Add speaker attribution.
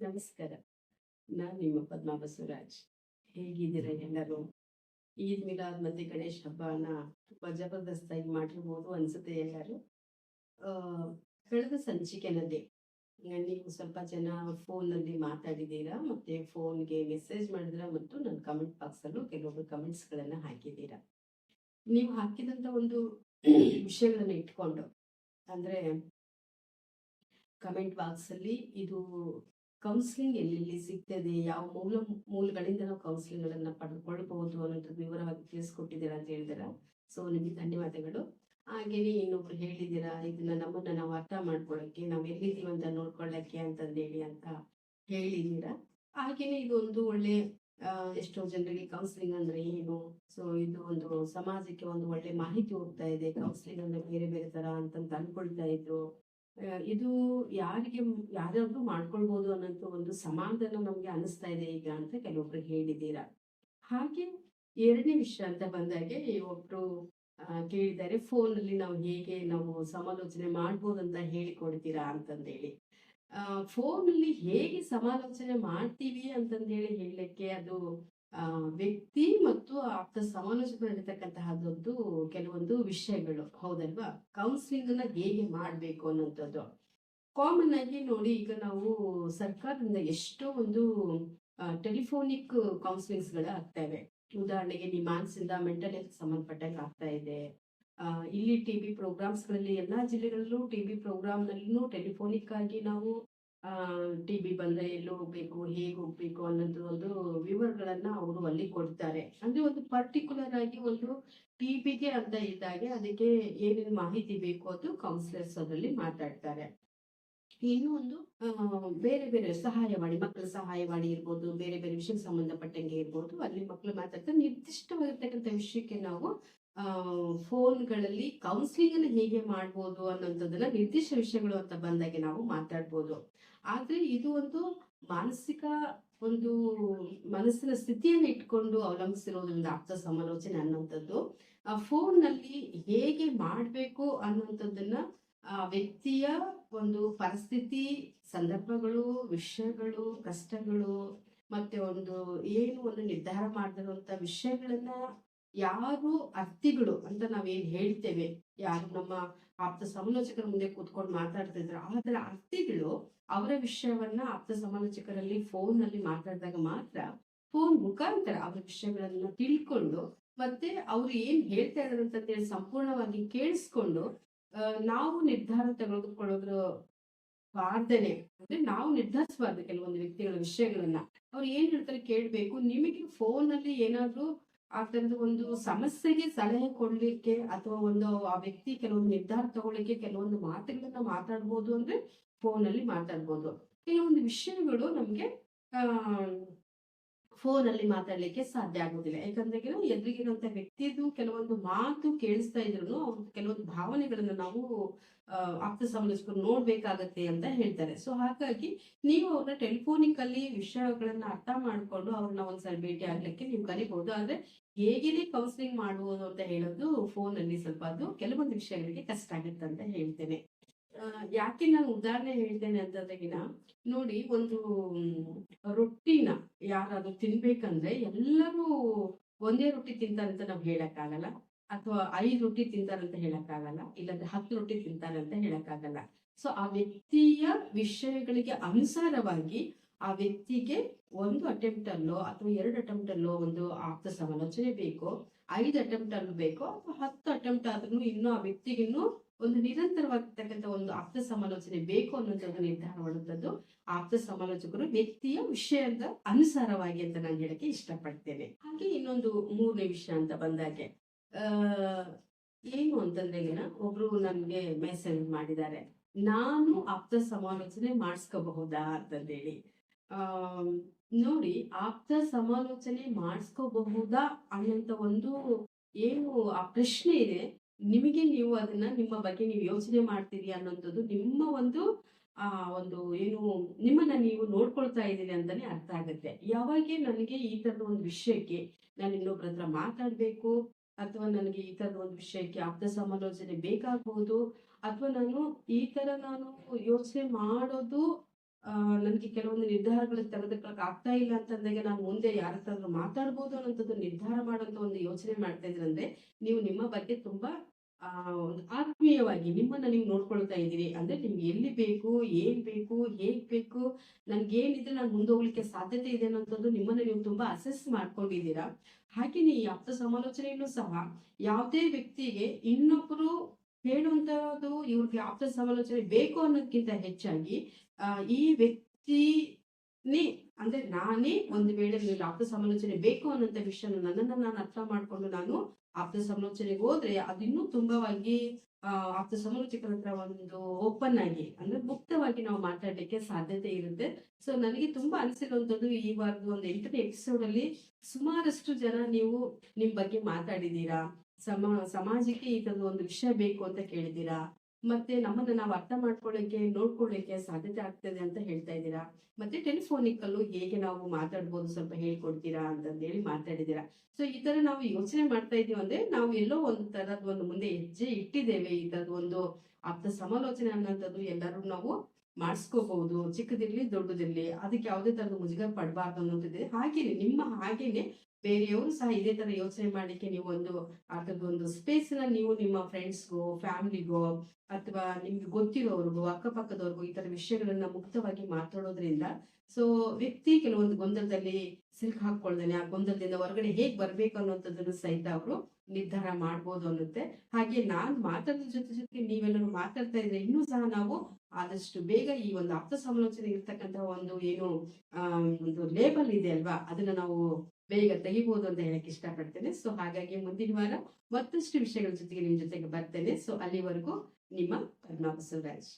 Speaker 1: ನಮಸ್ಕಾರ. ನಾನು ನಿಮ್ಮ ಪದ್ಮಾ ಬಸವರಾಜ್. ಹೇಗಿದ್ದೀರಾ ಎಲ್ಲರೂ? ಈದ್ ಮಿಲಾದ್ ಮತ್ತೆ ಗಣೇಶ್ ಹಬ್ಬನ ತುಂಬಾ ಜಬರ್ದಸ್ತಾಗಿ ಮಾಡಿರ್ಬೋದು ಅನ್ಸುತ್ತೆ ಎಲ್ಲರೂ. ಕಳೆದ ಸಂಚಿಕೆನಲ್ಲಿ ನೀವು ಸ್ವಲ್ಪ ಜನ ಫೋನಲ್ಲಿ ಮಾತಾಡಿದ್ದೀರಾ? ಮತ್ತೆ ಫೋನ್ಗೆ ಮೆಸೇಜ್ ಮಾಡಿದ್ರ? ಮತ್ತು ನನ್ನ ಕಮೆಂಟ್ ಬಾಕ್ಸಲ್ಲೂ ಕೆಲವೊಬ್ರು ಕಮೆಂಟ್ಸ್ಗಳನ್ನ ಹಾಕಿದ್ದೀರಾ? ನೀವು ಹಾಕಿದಂತ ಒಂದು ವಿಷಯಗಳನ್ನ ಇಟ್ಕೊಂಡು, ಅಂದ್ರೆ ಕಮೆಂಟ್ ಬಾಕ್ಸ್ ಅಲ್ಲಿ ಇದು ಕೌನ್ಸಿಲಿಂಗ್ ಎಲ್ಲೆಲ್ಲಿ ಸಿಗ್ತದೆ? ಯಾವ ಮೂಲ, ಮೂಲಗಳಿಂದ ನಾವು ಕೌನ್ಸಿಲಿಂಗ್ ಗಳನ್ನ ಪಡೆದುಕೊಳ್ಬಹುದು ಅನ್ನೋದು ವಿವರವಾಗಿ ತಿಳಿಸ್ಕೊಟ್ಟಿದ್ದೀರಾ ಅಂತ ಹೇಳಿದಿರ? ಸೊ ನಿಮಗೆ ಧನ್ಯವಾದಗಳು. ಹಾಗೇನೆ ಇನ್ನೊಬ್ರು ಹೇಳಿದ್ದೀರಾ, ಇದನ್ನ ನಮ್ಮನ್ನ ನಾವು ಅರ್ಥ ಮಾಡ್ಕೊಳಕ್ಕೆ ನಾವು ಎಲ್ಲಿದ್ದೀವಿ ಅಂತ ನೋಡ್ಕೊಳ್ಳಕ್ಕೆ ಅಂತಂದೇಳಿ ಅಂತ ಹೇಳಿದ್ದೀರಾ? ಹಾಗೇನೆ ಇದೊಂದು ಒಂದು ಒಳ್ಳೆ ಎಷ್ಟೋ ಜನರಿಗೆ ಕೌನ್ಸಿಲಿಂಗ್ ಅಂದ್ರೆ ಏನು? ಸೊ ಇದು ಒಂದು ಸಮಾಜಕ್ಕೆ ಒಂದು ಒಳ್ಳೆ ಮಾಹಿತಿ ಹೋಗ್ತಾ ಇದೆ. ಕೌನ್ಸಿಲಿಂಗ್ ಅಂದ್ರೆ ಬೇರೆ ಬೇರೆ ತರ ಅಂತ ಅನ್ಕೊಳ್ತಾ ಇದ್ರು. ಇದು ಯಾರಿಗೆ ಯಾರ್ಯಾರು ಮಾಡ್ಕೊಳ್ಬಹುದು ಅನ್ನೋಂಥ ಒಂದು ಸಮಾಧಾನ ನಮ್ಗೆ ಅನಿಸ್ತಾ ಇದೆ ಈಗ ಅಂತ ಕೆಲವೊಬ್ರು ಹೇಳಿದ್ದೀರಾ. ಹಾಗೆ ಎರಡನೇ ವಿಷಯ ಅಂತ ಬಂದಾಗೆ ಒಬ್ರು ಕೇಳಿದ್ದಾರೆ ಫೋನ್ ಅಲ್ಲಿ ನಾವು ಹೇಗೆ ನಾವು ಸಮಾಲೋಚನೆ ಮಾಡ್ಬೋದು ಅಂತ ಹೇಳಿಕೊಡ್ತೀರಾ ಅಂತಂದೇಳಿ. ಫೋನ್ ಅಲ್ಲಿ ಹೇಗೆ ಸಮಾಲೋಚನೆ ಮಾಡ್ತೀವಿ ಅಂತಂದೇಳಿ ಹೇಳಲಿಕ್ಕೆ ಅದು ವ್ಯಕ್ತಿ ಮತ್ತು ಆಪ್ತ ಸಮಾಲೋಚನೆ ಕೆಲವೊಂದು ವಿಷಯಗಳು. ಹೌದಲ್ವಾ? ಕೌನ್ಸಿಲಿಂಗ್ ಅನ್ನ ಹೇಗೆ ಮಾಡಬೇಕು ಅನ್ನೋಂಥದ್ದು ಕಾಮನ್ ಆಗಿ ನೋಡಿ ಈಗ ನಾವು ಸರ್ಕಾರದಿಂದ ಎಷ್ಟೋ ಒಂದು ಟೆಲಿಫೋನಿಕ್ ಕೌನ್ಸಿಲಿಂಗ್ಸ್ಗಳು ಆಗ್ತವೆ ಉದಾಹರಣೆಗೆ ನಿಮ್ಮ ಮಾನಸಿಂದ ಮೆಂಟಲ್ ಹೆಲ್ತ್ ಸಂಬಂಧಪಟ್ಟಂಗೆ ಆಗ್ತಾ ಇದೆ. ಇಲ್ಲಿ ಟಿ ಬಿ ಪ್ರೋಗ್ರಾಮ್ಸ್ಗಳಲ್ಲಿ ಎಲ್ಲಾ ಜಿಲ್ಲೆಗಳಲ್ಲೂ ಟಿ ಬಿ ಪ್ರೋಗ್ರಾಮ್ನಲ್ಲೂ ಟೆಲಿಫೋನಿಕ್ ಆಗಿ ನಾವು ಟಿ ಬಿ ಬಂದ್ರೆ ಎಲ್ಲಿ ಹೋಗ್ಬೇಕು, ಹೇಗೆ ಹೋಗ್ಬೇಕು ಅನ್ನೋದು ಒಂದು ವಿವರಗಳನ್ನ ಅವರು ಅಲ್ಲಿ ಕೊಡ್ತಾರೆ. ಅಂದ್ರೆ ಒಂದು ಪರ್ಟಿಕ್ಯುಲರ್ ಆಗಿ ಒಂದು ಟಿ ಬಿಗೆ ಅಂತ ಇದ್ದಾಗೆ ಅದಕ್ಕೆ ಏನೇನು ಮಾಹಿತಿ ಬೇಕು ಅದು ಕೌನ್ಸಿಲರ್ಸ್ ಅದರಲ್ಲಿ ಮಾತಾಡ್ತಾರೆ. ಇನ್ನೂ ಒಂದು ಬೇರೆ ಬೇರೆ ಸಹಾಯವಾಣಿ ಮಕ್ಕಳ ಸಹಾಯವಾಣಿ ಇರ್ಬೋದು, ಬೇರೆ ಬೇರೆ ವಿಷಯಕ್ಕೆ ಸಂಬಂಧಪಟ್ಟಂಗೆ ಇರ್ಬೋದು, ಅಲ್ಲಿ ಮಕ್ಕಳು ಮಾತಾಡ್ತಾರೆ. ನಿರ್ದಿಷ್ಟವಾಗಿರ್ತಕ್ಕಂಥ ವಿಷಯಕ್ಕೆ ನಾವು ಫೋನ್ಗಳಲ್ಲಿ ಕೌನ್ಸಿಲಿಂಗ್ ಅನ್ನು ಹೇಗೆ ಮಾಡ್ಬೋದು ಅನ್ನೋಂಥದ್ದನ್ನ ನಿರ್ದಿಷ್ಟ ವಿಷಯಗಳು ಅಂತ ಬಂದಾಗೆ ನಾವು ಮಾತಾಡ್ಬೋದು. ಆದ್ರೆ ಇದು ಒಂದು ಮಾನಸಿಕ ಒಂದು ಮನಸ್ಸಿನ ಸ್ಥಿತಿಯನ್ನು ಇಟ್ಕೊಂಡು ಅವಲಂಬಿಸಿರೋದ್ರಿಂದ ಆಪ್ತ ಸಮಾಲೋಚನೆ ಅನ್ನೋಂಥದ್ದು ಆ ಫೋನ್ನಲ್ಲಿ ಹೇಗೆ ಮಾಡಬೇಕು ಅನ್ನೋಂಥದ್ದನ್ನ ಆ ವ್ಯಕ್ತಿಯ ಒಂದು ಪರಿಸ್ಥಿತಿ, ಸಂದರ್ಭಗಳು, ವಿಷಯಗಳು, ಕಷ್ಟಗಳು, ಮತ್ತೆ ಒಂದು ಏನು ಒಂದು ನಿರ್ಧಾರ ಮಾಡಿರುವಂತ ವಿಷಯಗಳನ್ನ ಯಾರು ಅರ್ಥಿಗಳು ಅಂತ ನಾವೇನ್ ಹೇಳ್ತೇವೆ. ಯಾರು ನಮ್ಮ ಆಪ್ತ ಸಮಾಲೋಚಕರ ಮುಂದೆ ಕೂತ್ಕೊಂಡು ಮಾತಾಡ್ತಿದ್ರು ಆದ್ರೆ ಅರ್ಥಿಗಳು ಅವರ ವಿಷಯವನ್ನ ಆಪ್ತ ಸಮಾಲೋಚಕರಲ್ಲಿ ಫೋನ್ನಲ್ಲಿ ಮಾತಾಡಿದಾಗ ಮಾತ್ರ ಫೋನ್ ಮುಖಾಂತರ ಅವರ ವಿಷಯಗಳನ್ನ ತಿಳ್ಕೊಂಡು ಮತ್ತೆ ಅವ್ರು ಏನ್ ಹೇಳ್ತಾ ಇದಾರೆ ಅಂತ ಹೇಳಿ ಸಂಪೂರ್ಣವಾಗಿ ಕೇಳಿಸ್ಕೊಂಡು ನಾವು ನಿರ್ಧಾರ ತೆಗೆದುಕೊಳ್ಳೋದ್ರ ಬಾರ್ದನೆ ಅಂದ್ರೆ ನಾವು ನಿರ್ಧರಿಸಬಾರ್ದು ಕೆಲವೊಂದು ವ್ಯಕ್ತಿಗಳ ವಿಷಯಗಳನ್ನ. ಅವ್ರು ಏನ್ ಹೇಳ್ತಾರೆ ಕೇಳ್ಬೇಕು. ನಿಮಗೆ ಫೋನ್ ಅಲ್ಲಿ ಏನಾದ್ರೂ ಆ ಒಂದು ಸಮಸ್ಯೆಗೆ ಸಲಹೆ ಕೊಡ್ಲಿಕ್ಕೆ ಅಥವಾ ಒಂದು, ಆ ವ್ಯಕ್ತಿ ಕೆಲವೊಂದು ನಿರ್ಧಾರ ತಗೊಳ್ಳಿಕ್ಕೆ ಕೆಲವೊಂದು ಮಾತುಗಳನ್ನ ಮಾತಾಡ್ಬೋದು ಅಂದ್ರೆ ಫೋನ್ ಅಲ್ಲಿ ಮಾತಾಡ್ಬೋದು. ಕೆಲವೊಂದು ವಿಷಯಗಳು ನಮ್ಗೆ, ಆ ಫೋನ್ ಅಲ್ಲಿ ಮಾತಾಡ್ಲಿಕ್ಕೆ ಸಾಧ್ಯ ಆಗೋದಿಲ್ಲ. ಯಾಕಂದ್ರೆ ಎದುರಿಗಿರುವಂತ ವ್ಯಕ್ತಿದು ಕೆಲವೊಂದು ಮಾತು ಕೇಳಿಸ್ತಾ ಇದ್ರು ಕೆಲವೊಂದು ಭಾವನೆಗಳನ್ನ ನಾವು ಆಪ್ತ ಸಮಾಲೋಚಕರು ನೋಡ್ಬೇಕಾಗತ್ತೆ ಅಂತ ಹೇಳ್ತಾರೆ. ಸೊ ಹಾಗಾಗಿ ನೀವು ಅವ್ರನ್ನ ಟೆಲಿಫೋನಿಕ್ ಅಲ್ಲಿ ವಿಷಯಗಳನ್ನ ಅರ್ಥ ಮಾಡ್ಕೊಂಡು ಅವ್ರನ್ನ ಒಂದ್ಸಲ ಭೇಟಿ ಆಗ್ಲಿಕ್ಕೆ ನೀವು ಕರಿಬಹುದು ಆದ್ರೆ ಹೇಗೇನೆ ಕೌನ್ಸಿಲಿಂಗ್ ಮಾಡುವುದು ಅಂತ ಹೇಳೋದು ಫೋನ್ ಅಲ್ಲಿ ಸ್ವಲ್ಪ ಅದು ಕೆಲವೊಂದು ವಿಷಯಗಳಿಗೆ ಕಷ್ಟ ಆಗುತ್ತೆ ಅಂತ ಹೇಳ್ತೇನೆ. ಯಾಕೆ ನಾನು ಉದಾಹರಣೆ ಹೇಳ್ತೇನೆ ಅಂತಂದಾಗಿನ, ನೋಡಿ ಒಂದು ರೊಟ್ಟಿನ ಯಾರಾದ್ರೂ ತಿನ್ಬೇಕಂದ್ರೆ ಎಲ್ಲರೂ ಒಂದೇ ರೊಟ್ಟಿ ತಿಂತಾರೆ ಅಂತ ನಾವು ಹೇಳಕ್ಕಾಗಲ್ಲ. ಅಥವಾ ಐದು ರೊಟ್ಟಿ ತಿಂತಾರೆ ಅಂತ ಹೇಳಕ್ಕಾಗಲ್ಲ. ಇಲ್ಲಾಂದ್ರೆ ಹತ್ತು ರೊಟ್ಟಿ ತಿಂತಾರೆ ಅಂತ ಹೇಳಕ್ಕಾಗಲ್ಲ. ಸೊ ಆ ವ್ಯಕ್ತಿಯ ವಿಷಯಗಳಿಗೆ ಅನುಸಾರವಾಗಿ ಆ ವ್ಯಕ್ತಿಗೆ ಒಂದು ಅಟೆಂಪ್ಟ್ ಅಲ್ಲೋ ಅಥವಾ ಎರಡು ಅಟೆಂಪ್ಟ್ ಅಲ್ಲೋ ಒಂದು ಆಪ್ತ ಸಮಾಲೋಚನೆ ಬೇಕೋ, ಐದು ಅಟೆಂಪ್ಟ್ ಅಲ್ಲೂ ಬೇಕೋ, ಅಥವಾ ಹತ್ತು ಅಟೆಂಪ್ಟ್ ಆದ್ರೂ ಇನ್ನೂ ಆ ವ್ಯಕ್ತಿಗೆ ಇನ್ನೂ ಒಂದು ನಿರಂತರವಾಗಿರ್ತಕ್ಕಂಥ ಒಂದು ಆಪ್ತ ಸಮಾಲೋಚನೆ ಬೇಕು ಅನ್ನೋದನ್ನು ನಿರ್ಧಾರ ಮಾಡುವಂಥದ್ದು ಆಪ್ತ ಸಮಾಲೋಚಕರು ವ್ಯಕ್ತಿಯ ವಿಷಯದ ಅನುಸಾರವಾಗಿ ಅಂತ ನಾನು ಹೇಳಕ್ಕೆ ಇಷ್ಟಪಡ್ತೇನೆ. ಹಾಗೆ ಇನ್ನೊಂದು ಮೂರನೇ ವಿಷಯ ಅಂತ ಬಂದಾಗೆ ಏನು ಅಂತಂದ್ರೆ ಒಬ್ರು ನನ್ಗೆ ಮೆಸೇಜ್ ಮಾಡಿದ್ದಾರೆ, ನಾನು ಆಪ್ತ ಸಮಾಲೋಚನೆ ಮಾಡಿಸ್ಕೋಬಹುದಾ ಅಂತಂದೇಳಿ. ನೋಡಿ ಆಪ್ತ ಸಮಾಲೋಚನೆ ಮಾಡಿಸ್ಕೋಬಹುದಾ ಅನ್ನೋಂಥ ಒಂದು, ಏನು ಆ ಪ್ರಶ್ನೆ ಇದೆ ನಿಮಗೆ ನೀವು ಅದನ್ನ ನಿಮ್ಮ ಬಗ್ಗೆ ನೀವು ಯೋಚನೆ ಮಾಡ್ತೀರಿ ಅನ್ನೋಂಥದ್ದು ನಿಮ್ಮ ಒಂದು, ಆ, ಒಂದು ಏನು ನಿಮ್ಮನ್ನ ನೀವು ನೋಡ್ಕೊಳ್ತಾ ಇದ್ದೀರಿ ಅಂತಾನೆ ಅರ್ಥ ಆಗುತ್ತೆ. ಯಾವಾಗ ನನಗೆ ಈ ತರದ ಒಂದು ವಿಷಯಕ್ಕೆ ನಾನು ಇನ್ನೊಬ್ರ ಹತ್ರ ಮಾತಾಡ್ಬೇಕು, ಅಥವಾ ನನಗೆ ಈ ತರದ ಒಂದು ವಿಷಯಕ್ಕೆ ಆಪ್ತ ಸಮಾಲೋಚನೆ ಬೇಕಾಗಬಹುದು ಅಥವಾ ನಾನು ಈ ತರ ನಾನು ಯೋಚನೆ ಮಾಡೋದು ನನಗೆ ಕೆಲವೊಂದು ನಿರ್ಧಾರಗಳು ತೆಗೆದುಕೊಳ್ಳಕ್ ಆಗ್ತಾ ಇಲ್ಲ ಅಂತಂದಾಗ ನಾನು ಮುಂದೆ ಯಾರ ಹತ್ರ ಮಾತಾಡ್ಬೋದು ಅನ್ನೋಂಥದ್ದು ನಿರ್ಧಾರ ಮಾಡುವಂತ ಒಂದು ಯೋಚನೆ ಮಾಡ್ತಾ ಇದ್ರಂದ್ರೆ ನೀವು ನಿಮ್ಮ ಬಗ್ಗೆ ತುಂಬಾ ಒಂದು ಆತ್ಮೀಯವಾಗಿ ನಿಮ್ಮನ್ನ ನೀವು ನೋಡ್ಕೊಳ್ತಾ ಇದ್ದೀರಿ. ಅಂದ್ರೆ ನಿಮ್ಗೆ ಎಲ್ಲಿ ಬೇಕು, ಏನ್ ಬೇಕು, ಹೇಗ್ ಬೇಕು ನನ್ಗೆ ಏನಿದ್ರೆ ನಾನು ಮುಂದೆ ಹೋಗ್ಲಿಕ್ಕೆ ಸಾಧ್ಯತೆ ಇದೆ ಅನ್ನೋಂಥದ್ದು ನಿಮ್ಮನ್ನ ನೀವು ತುಂಬಾ ಅಸೆಸ್ ಮಾಡ್ಕೊಂಡಿದ್ದೀರಾ. ಹಾಗೇನೆ ಈ ಆಪ್ತ ಸಮಾಲೋಚನೆಯನ್ನು ಸಹ ಯಾವುದೇ ವ್ಯಕ್ತಿಗೆ ಇನ್ನೊಬ್ರು ಹೇಳುವಂತದ್ದು ಇವ್ರಿಗೆ ಆಪ್ತ ಸಮಾಲೋಚನೆ ಬೇಕು ಅನ್ನೋದಕ್ಕಿಂತ ಹೆಚ್ಚಾಗಿ ಈ ವ್ಯಕ್ತಿನೇ ಅಂದ್ರೆ ನಾನೇ ಒಂದು ವೇಳೆ ನನಗೆ ಆಪ್ತ ಸಮಾಲೋಚನೆ ಬೇಕು ಅನ್ನೋಂಥ ವಿಷಯನ ನನ್ನನ್ನು ನಾನು ಅರ್ಥ ಮಾಡಿಕೊಂಡು ನಾನು ಆಪ್ತ ಸಮಾಲೋಚನೆಗೆ ಹೋದ್ರೆ ಅದಿನ್ನೂ ತುಂಬವಾಗಿ ಆಪ್ತ ಸಮಾಲೋಚಕರ ಹತ್ರ ಒಂದು ಓಪನ್ ಆಗಿ, ಅಂದ್ರೆ ಮುಕ್ತವಾಗಿ ನಾವು ಮಾತಾಡ್ಲಿಕ್ಕೆ ಸಾಧ್ಯತೆ ಇರುತ್ತೆ. ಸೊ ನನಗೆ ತುಂಬಾ ಅನಿಸಿರುವಂಥದ್ದು ಈ ವಾರದ ಒಂದು ಎಂಟನೇ ಎಪಿಸೋಡ್ ಅಲ್ಲಿ ಸುಮಾರಷ್ಟು ಜನ ನೀವು ನಿಮ್ ಬಗ್ಗೆ ಮಾತಾಡಿದೀರಾ ಸಮ, ಸಮಾಜಕ್ಕೆ ಈ ಒಂದು ವಿಷಯ ಬೇಕು ಅಂತ ಕೇಳಿದೀರಾ ಮತ್ತೆ ನಮ್ಮನ್ನ ನಾವು ಅರ್ಥ ಮಾಡ್ಕೊಳ್ಳಿಕ್ಕೆ ನೋಡ್ಕೊಳ್ಳಿಕ್ಕೆ ಸಾಧ್ಯತೆ ಆಗ್ತದೆ ಅಂತ ಹೇಳ್ತಾ ಇದ್ದೀರಾ? ಮತ್ತೆ ಟೆಲಿಫೋನಿಕ್ ಅಲ್ಲೂ ಹೇಗೆ ನಾವು ಮಾತಾಡ್ಬೋದು ಸ್ವಲ್ಪ ಹೇಳ್ಕೊಡ್ತೀರಾ ಅಂತಂದೇಳಿ ಮಾತಾಡಿದ್ದೀರಾ? ಸೊ ಈ ತರ ನಾವು ಯೋಚನೆ ಮಾಡ್ತಾ ಇದೀವಿ ಅಂದ್ರೆ ನಾವು ಎಲ್ಲೋ ಒಂದ್ ತರದ್ ಒಂದು ಮುಂದೆ ಹೆಜ್ಜೆ ಇಟ್ಟಿದ್ದೇವೆ. ಈ ತರದ ಒಂದು ಆಪ್ತ ಸಮಾಲೋಚನೆ ಅನ್ನೋಂಥದ್ದು ಎಲ್ಲರೂ ನಾವು ಮಾಡಿಸ್ಕೋಬಹುದು. ಚಿಕ್ಕದಿರ್ಲಿ ದೊಡ್ಡದಿರ್ಲಿ, ಅದಕ್ಕೆ ಯಾವುದೇ ತರದ ಮುಜುಗರ ಪಡಬಾರ್ದು ಅನ್ನೋದಿದೆ ಹಾಗೇನೆ, ನಿಮ್ಮ ಹಾಗೇನೆ ಬೇರೆಯವರು ಸಹ ಇದೇ ತರ ಯೋಚನೆ ಮಾಡಲಿಕ್ಕೆ ನೀವು ಒಂದು ಒಂದು ಸ್ಪೇಸ್ನ ನೀವು ನಿಮ್ಮ ಫ್ರೆಂಡ್ಸ್ಗೋ ಫ್ಯಾಮಿಲಿಗೋ ಅಥವಾ ನಿಮ್ಗೆ ಗೊತ್ತಿರೋರ್ಗು, ಅಕ್ಕಪಕ್ಕದವ್ರಿಗೂ ಈ ತರ ವಿಷಯಗಳನ್ನ ಮುಕ್ತವಾಗಿ ಮಾತಾಡೋದ್ರಿಂದ ಸೊ ವ್ಯಕ್ತಿ ಕೆಲವೊಂದು ಗೊಂದಲದಲ್ಲಿ ಸಿಲ್ಕ್ ಹಾಕೊಳ್ತಾನೆ ಆ ಗೊಂದಲದಿಂದ ಹೊರಗಡೆ ಹೇಗ್ ಬರ್ಬೇಕು ಅನ್ನೋಂಥದ್ದನ್ನು ಸಹಿತ ಅವರು ನಿರ್ಧಾರ ಮಾಡ್ಬೋದು ಅನ್ನುತ್ತೆ. ಹಾಗೆ ನಾನ್ ಮಾತಾಡೋದ್ರ ಜೊತೆ ಜೊತೆಗೆ ನೀವೆಲ್ಲರೂ ಮಾತಾಡ್ತಾ ಇದ್ರೆ ಇನ್ನೂ ಸಹ ನಾವು ಆದಷ್ಟು ಬೇಗ ಈ ಒಂದು ಆಪ್ತ ಸಮಾಲೋಚನೆ ಇರ್ತಕ್ಕಂತಹ ಒಂದು ಏನು ಒಂದು ಲೇಬಲ್ ಇದೆ ಅಲ್ವಾ? ಅದನ್ನ ನಾವು ಬೇಗ ತೆಗಿಬಹುದು ಅಂತ ಹೇಳಕ್ ಇಷ್ಟಪಡ್ತೇನೆ. ಸೊ ಹಾಗಾಗಿ ಮುಂದಿನ ವಾರ ಮತ್ತಷ್ಟು ವಿಷಯಗಳ ಜೊತೆಗೆ ನಿಮ್ ಜೊತೆಗೆ ಬರ್ತೇನೆ. ಸೊ ಅಲ್ಲಿವರೆಗೂ ನಿಮ್ಮ ಪದ್ಮಾ ಬಸವರಾಜ್